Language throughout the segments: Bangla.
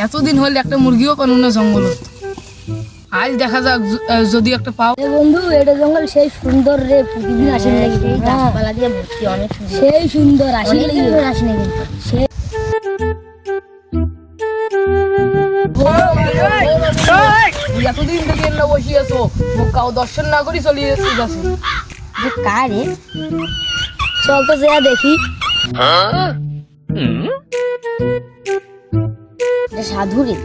এতদিন হলে একটা মুরগিও পানো না জঙ্গল আজ দেখা যাক যদি একটা পাও। বন্ধু এটা জঙ্গল সেই সুন্দর রে প্রতিদিন আসেন নাকি? সেই হ্যাঁ, গাছপালা দিয়ে ভর্তি অনেক সুন্দর। সেই নাকি? সেই এতদিন থেকে এনে বসে আছো কাউ দর্শন না করি চলিয়ে যাচ্ছে। যে কারে? চল তো যা দেখি। সাধু রে।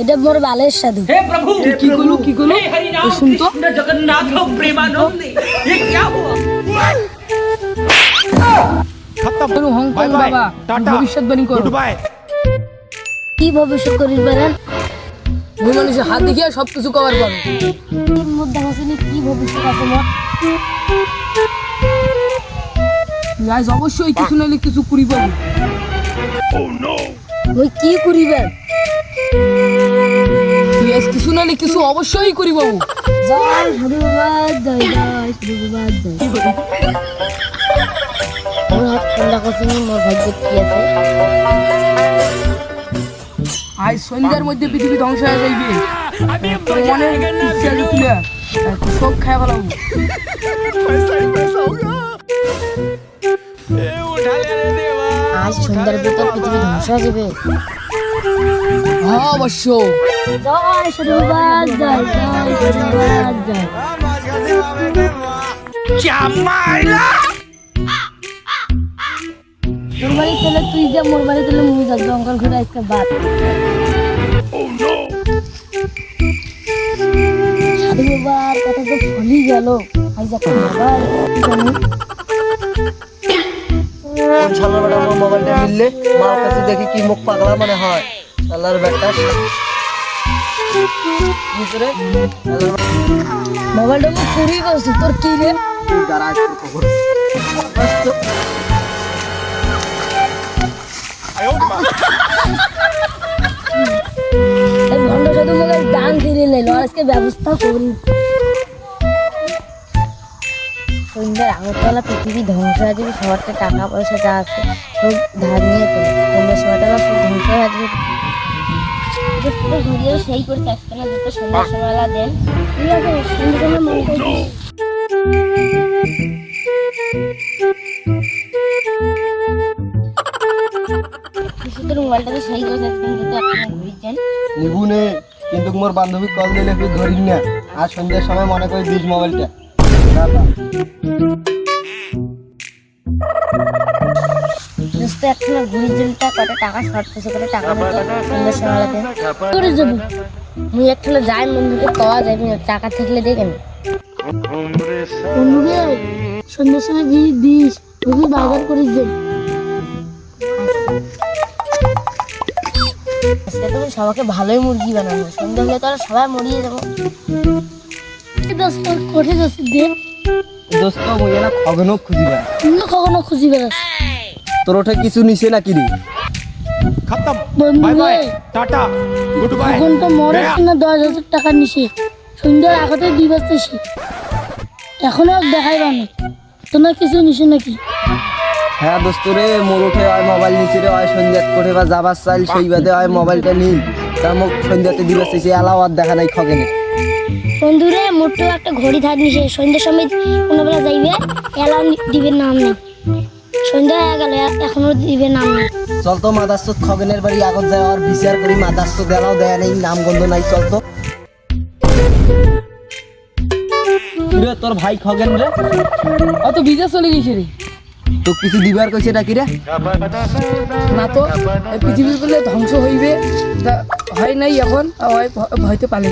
এটা মোর বালের সাধু। হে প্রভু। কি করল কি করল? শুন তো জগন্নাথ এ হুয়া খতম বাবা করো। Good bye. কি ভবিষ্যৎ করিস বেরান দুই হাত সব কিছু কভার করো। মধ্যে হাসানি কি ভবিষ্যৎ আছে মোর আজ অবশ্যই কিছু নাহলে কিছু করি পাবো। oh, ওই কি করিবেন তুই আজ কিছু নাইলে কিছু অবশ্যই করি জয় বাবা জয় জয় হরি জয়। মোর হাত ঠান্ডা করছে মোর ভাগ্য কি আছে আজ সন্ধ্যার মধ্যে পৃথিবী ধ্বংস হয়ে যাইবে। মনে ইচ্ছা তুলে সব খাই ফেলাবো। আজ সন্ধ্যার ভিতর পৃথিবী ধ্বংস হয়ে যাবে। হ্যাঁ অবশ্য জয় হরি জয় জয়। হরি বাবা জয় তোর বাড়ি তেলে তুই যা মোর বাড়ি তেলে মুই যা জঙ্গল ঘুরে আজকে বাদ। সাধু বাবার কথা তো ভুলি গেল। আজ একটা মোবাইল কি জানি মোবাইলটা মিললে মার কাছে দেখি কি মুখ পাগলা মনে হয়। শালার বেটা ভিতরে মোবাইলটা আমি চুরি করছি তোর কি রে? দাঁড়ায় খবর। এই ভণ্ড সাধু মোবাইল দান ফিরে নিল আজকে ব্যবস্থা করি। সন্ধ্যার আগরতলা পৃথিবী ধ্বংস হয়ে যাবে তো টাকা পয়সা যা আছে সব ধার নিয়ে তো সন্ধ্যার সময়টা সব ধ্বংস হয়ে যাবে। সেই করছে, আজকে না সেই করছে কিন্তু মোর বান্ধবী কল দিলে তুই ধরিস না। আর সন্ধ্যার সময় মনে করি দিস মোবাইলটা। দোস্ত একটা ঘুরিয়েছেন তা কত টাকা শর্ট পয়সা করে টাকা দিত সন্ধ্যার করে যাব মুই একটা যাই বন্ধুকে কওয়া যাবে না। টাকা থাকলে দেখেন বন্ধুরে সন্ধ্যার সময় ঘি দিস ওকে বাজার করিস যে আজকে তুমি সবাইকে ভালোই মুরগি বানাবো। সন্ধ্যা হলে তো সবাই মরিয়ে যাব আছে দোস্ত কোঠে দোস্ত দে না খগনক খুঁজি বেড়া মুই খুঁজি তোর ওঠে কিছু নিছে রে খতম। Bye bye tata. Good bye. তো মরে না দশ হাজার টাকা নিছে। সুন্দর আগতে দুই এখনও দেখাই পানি তোমার কিছু নিছে নাকি? হ্যাঁ দোস্ত রে মোর উঠে হয় মোবাইল নিচে রে হয় সন্ধ্যাত করে বা যাবার চাইল সেই বাদে হয় মোবাইলটা নিন তা মুখ সন্ধ্যাতে দিবে সে এলাও দেখা নাই খগেনে। বন্ধুরে মোটো একটা ঘড়ি ধার নিছে। সন্ধ্যার সময় কোনো বেলা যাইবে এলাও দিবে নাম নেই। সন্ধ্যা হয়ে গেল এখনও দিবে নাম নেই। চল তো মাদাস্ত খগেনের বাড়ি আগত যায় আর বিচার করি মাদাস্ত দেলাও দেয়া নেই নাম গন্ধ নাই চল তো। তোর ভাই খগেন রে? অত বিদেশ চলে গেছে রে। তো কিছু দিবার কইছে নাকি রে? না তো এই পৃথিবী বলে ধ্বংস হইবে। তা হয় নাই এখন হয়তো হয় পালে